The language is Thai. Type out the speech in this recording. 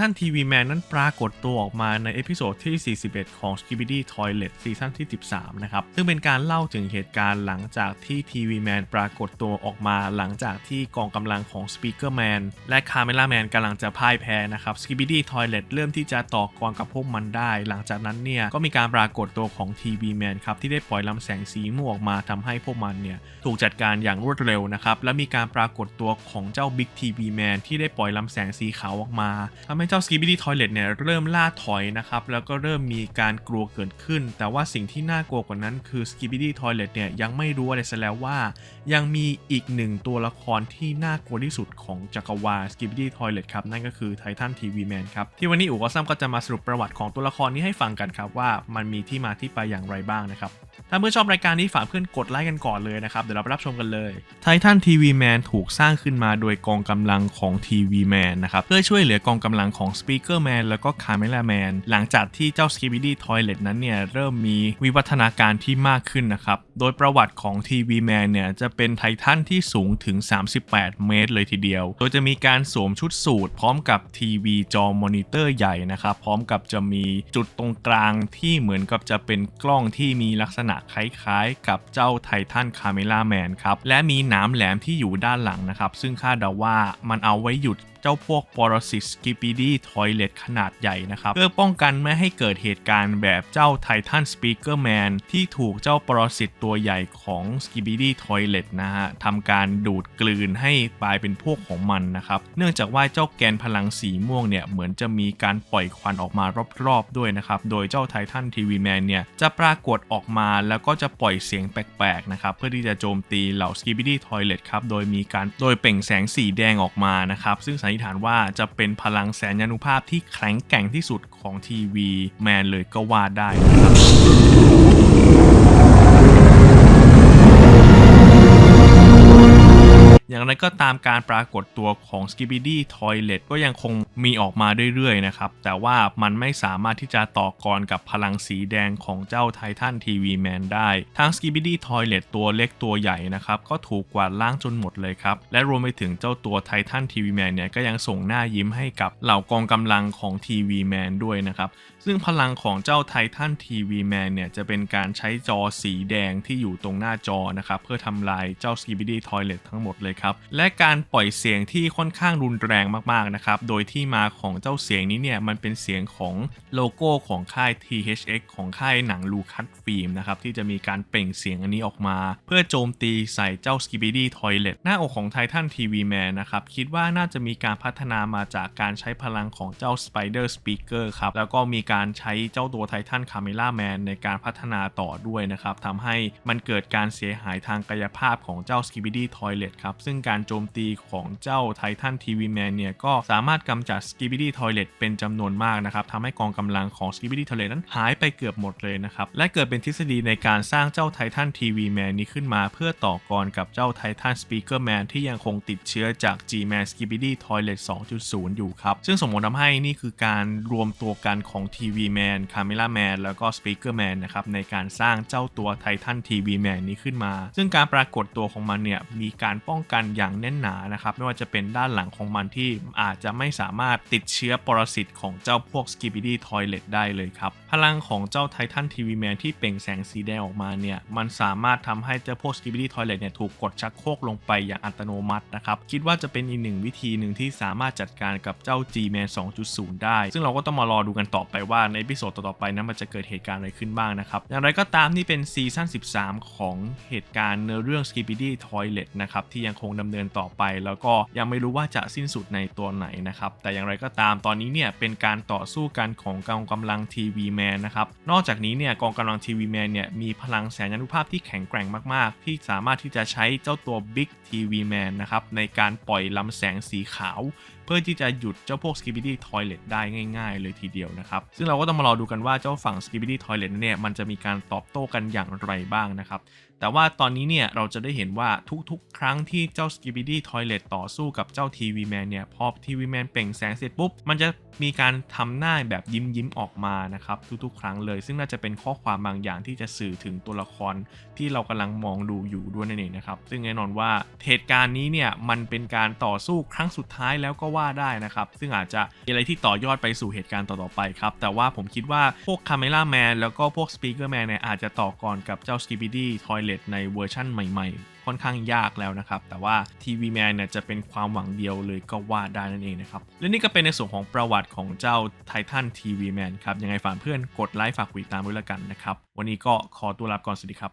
ทันทีวีแมนนั้นปรากฏตัวออกมาในเอพิโซดที่ 41 ของ Skibidi Toilet ซีซั่นที่ 13 นะครับ ซึ่งเป็นการเล่าถึงเหตุการณ์หลังจากที่ทีวีแมนปรากฏตัวออกมาหลังจากที่กองกำลังของ Speaker Man และ Camera Man กำลังจะพ่ายแพ้นะครับ Skibidi Toilet เริ่มที่จะต่อกรกับพวกมันได้ หลังจากนั้นเนี่ยก็มีการปรากฏตัวของทีวีแมนครับที่ได้ปล่อยลำแสงสีม่วงออกมาทำให้พวกมันเนี่ยถูกจัดการอย่างรวดเร็วนะครับและมีการปรากฏตัวของเจ้า Big TV Man ที่ได้ปล่อยลำแสงสีขาวออกมาทำให้เจ้าสกีบีดี้ทอยเลตเนี่ยเริ่มล่าถอยนะครับ แล้วก็เริ่มมีการกลัวเกิดขึ้น แต่ว่าสิ่งที่น่ากลัวกว่านั้นคือสกีบีดี้ทอยเลตเนี่ยยังไม่รู้อะไรซะแล้วว่า ยังมีอีกหนึ่งตัวละครที่น่ากลัวที่สุดของจักรวาล Skibidi Toilet ครับ นั่นก็คือ Titan TV Man ครับ ที่วันนี้อู๋ก็ซ้ำก็จะมาสรุปประวัติของตัวละครนี้ให้ฟังกันครับว่ามันมีที่มาที่ไปอย่างไรบ้างนะครับ ถ้าเพื่อนชอบรายการนี้ฝากเพื่อนกดไลค์กันก่อนเลยนะครับ เดี๋ยวเราไปรับชมกันเลย Titan TV Man ถูกสร้างขึ้นมาโดยกองกำลังของ TV Man นนะครับเพื่อช่วยเหลือกองกำลังของ Speaker Man แล้วก็ Camera Man หลังจากที่เจ้า Skibidi Toilet นั้นเนี่ยเริ่มมีวิวัฒนาการที่มากขึ้นนะครับโดยประวัติของ TV Man เนี่ยจะเป็นไททันที่สูงถึง 38 เมตร เลยทีเดียว โดยจะมีการสวมชุดสูทพร้อมกับทีวีจอมอนิเตอร์ใหญ่นะครับพร้อมกับจะมีจุดตรงกลางที่เหมือนกับจะเป็นกล้องที่มีลักษณะคล้ายๆ กับเจ้าไททันคาเมล่าแมนครับและมีหนามแหลมที่อยู่ด้านหลังนะครับซึ่งคาดเดาว่ามันเอาไว้หยุด เจ้าพวกปรสิตสกิป d ดี้ทอยเลตขนาดใหญ่นะครับ เพื่อป้องกันไม่ให้เกิดเหตุการณ์แบบเจ้าไททันสปีกเกอร์แมนที่ถูกเจ้าปรสิตตัวใหญ่ของสกิป d ดี้ทอยเลตนะฮะทำการดูดกลืนให้กลายเป็นพวกของมันนะครับ เนื่องจากว่าเจ้าแกนพลังสีม่วงเนี่ยเหมือนจะมีการปล่อยควันออกมารอบๆด้วยนะครับ โดยเจ้าไททันทีวีแมนเนี่ยจะปรากฏออกมาแล้วก็จะปล่อยเสียงแปลกๆนะครับเพื่อที่จะโจมตีเหล่าสกิป d ดี้ทอยเลตครับโดยมีการโดยเปล่งแสงสีแดงออกมานะครับซึ่งสันนิษฐานว่าจะเป็นพลังแสนยานุภาพที่แข็งแกร่งที่สุดของทีวีแมนเลยก็ว่าได้นะครับ อย่างไรก็ตามการปรากฏตัวของ Skibidi Toilet ก็ยังคงมีออกมาเรื่อยๆนะครับ แต่ว่ามันไม่สามารถที่จะต่อกรกับพลังสีแดงของเจ้าไททันทีวีแมนได้ ทั้ง Skibidi Toilet ตัวเล็กตัวใหญ่นะครับ ก็ถูกกวาดล้างจนหมดเลยครับ และรวมไปถึงเจ้าตัวไททันทีวีแมนเนี่ยก็ยังส่งหน้ายิ้มให้กับเหล่ากองกำลังของทีวีแมนด้วยนะครับ ซึ่งพลังของเจ้าไททันทีวีแมนเนี่ยจะเป็นการใช้จอสีแดงที่อยู่ตรงหน้าจอนะครับเพื่อทำลายเจ้า Skibidi Toilet ทั้งหมดเลยครับครับและการปล่อยเสียงที่ค่อนข้างรุนแรงมากๆนะครับโดยที่มาของเจ้าเสียงนี้เนี่ยมันเป็นเสียงของโลโก้ของค่าย THX ของค่ายหนังลูคัสฟิล์มนะครับที่จะมีการเปล่งเสียงอันนี้ออกมา เพื่อโจมตีใส่เจ้า Skibidi Toilet หน้าอกของ Titan TV Man นนะครับคิดว่าน่าจะมีการพัฒนามาจากการใช้พลังของเจ้า Spider Speaker ครับแล้วก็มีการใช้เจ้าตัว Titan Camera Man ในการพัฒนาต่อด้วยนะครับทำให้มันเกิดการเสียหายทางกายภาพของเจ้า Skibidi Toilet ครับซึ่งการโจมตีของเจ้า Titan TV Man เนี่ยก็สามารถกำจัด Skibidi Toilet เป็นจำนวนมากนะครับทำให้กองกำลังของ Skibidi Toilet นั้นหายไปเกือบหมดเลยนะครับ และเกิดเป็นทฤษฎีในการสร้างเจ้า Titan TV Man นี้ขึ้นมา เพื่อต่อกรกับเจ้า Titan Speaker Man ที่ยังคงติดเชื้อจาก G-Man Skibidi Toilet 2.0 อยู่ครับ ซึ่งสมมติทำให้นี่คือการรวมตัวกันของ TV Man Camera Man แล้วก็ Speaker Man นะครับในการสร้างเจ้าตัว Titan TV Man นี้ขึ้นมา ซึ่งการปรากฏตัวของมันเนี่ยมีการป้องกันอย่างแน่นหนานะครับไม่ว่าจะเป็นด้านหลังของมันที่อาจจะไม่สามารถติดเชื้อปรสิตของเจ้าพวก Skibidi Toilet ได้เลยครับ พลังของเจ้า Titan TV Man ที่เปล่งแสงสีแดงออกมาเนี่ยมันสามารถทำให้เจ้าพวก Skibidi Toilet เนี่ยถูกกดชักโครกลงไปอย่างอัตโนมัตินะครับคิดว่าจะเป็นอีกหนึ่งวิธีหนึ่งที่สามารถจัดการกับเจ้า G-Man 2.0 ได้ ซึ่งเราก็ต้องมารอดูกันต่อไปว่าในพิโซดต่อๆไปนั้นมันจะเกิดเหตุการณ์อะไรขึ้นบ้างนะครับอย่างไรก็ตามนี่เป็นซีซั่น13 ของเหตุการณ์เนื้อเรื่อง Skibidi Toilet นะครับที่ยังคงดำเนินต่อไป แล้วก็ยังไม่รู้ว่าจะสิ้นสุดในตัวไหนนะครับ แต่อย่างไรก็ตามตอนนี้เนี่ยเป็นการต่อสู้กันของกองกำลังทีวีแมนนะครับ นอกจากนี้เนี่ยกองกำลังทีวีแมนเนี่ยมีพลังแสนยานุภาพที่แข็งแกร่งมาก ๆ ที่สามารถที่จะใช้เจ้าตัว Big TV Man นะครับในการปล่อยลำแสงสีขาวเพื่อที่จะหยุดเจ้าพวก Skibidi Toilet ได้ง่าย ๆ เลยทีเดียวนะครับ ซึ่งเราก็ต้องมารอดูกันว่าเจ้าฝั่ง Skibidi Toilet นั้นเนี่ยมันจะมีการตอบโต้กันอย่างไรบ้างนะครับ แต่ว่าตอนนี้เนี่ยเราจะได้เห็นว่าทุกๆ ครั้งที่เจ้า Skibidi Toilet ต่อสู้กับเจ้า TV Man เนี่ยพอ TV Man เปล่งแสงเสร็จปุ๊บมันจะมีการทำหน้าแบบยิ้มยิ้มๆออกมานะครับทุกๆ ครั้งเลย ซึ่งน่าจะเป็นข้อความบางอย่างที่จะสื่อถึงตัวละครที่เรากำลังมองดูอยู่ด้วยนั่นเองนะครับซึ่งแน่นอนว่าเหตุการณ์นี้เนี่ยมันเป็นการต่อสู้ครั้งสุดท้ายแล้วก็ว่าได้นะครับ ซึ่งอาจจะมีอะไรที่ต่อยอดไปสู่เหตุการณ์ต่อๆไปครับ แต่ว่าผมคิดว่าพวก Camera Man แล้วก็พวก Speaker Man เนี่ยอาจจะต่อกรกับเจ้า Skibidi Toilet ในเวอร์ชั่นใหม่ๆ ค่อนข้างยากแล้วนะครับ แต่ว่า TV Man เนี่ยจะเป็นความหวังเดียวเลยก็ว่าได้นั่นเองนะครับ และนี่ก็เป็นในส่วนของประวัติของเจ้า Titan TV Man ครับ ยังไงฝากเพื่อนกดไลค์ฝากกดติดตามด้วยละกันนะครับ วันนี้ก็ขอตัวลาไปก่อนสวัสดีครับ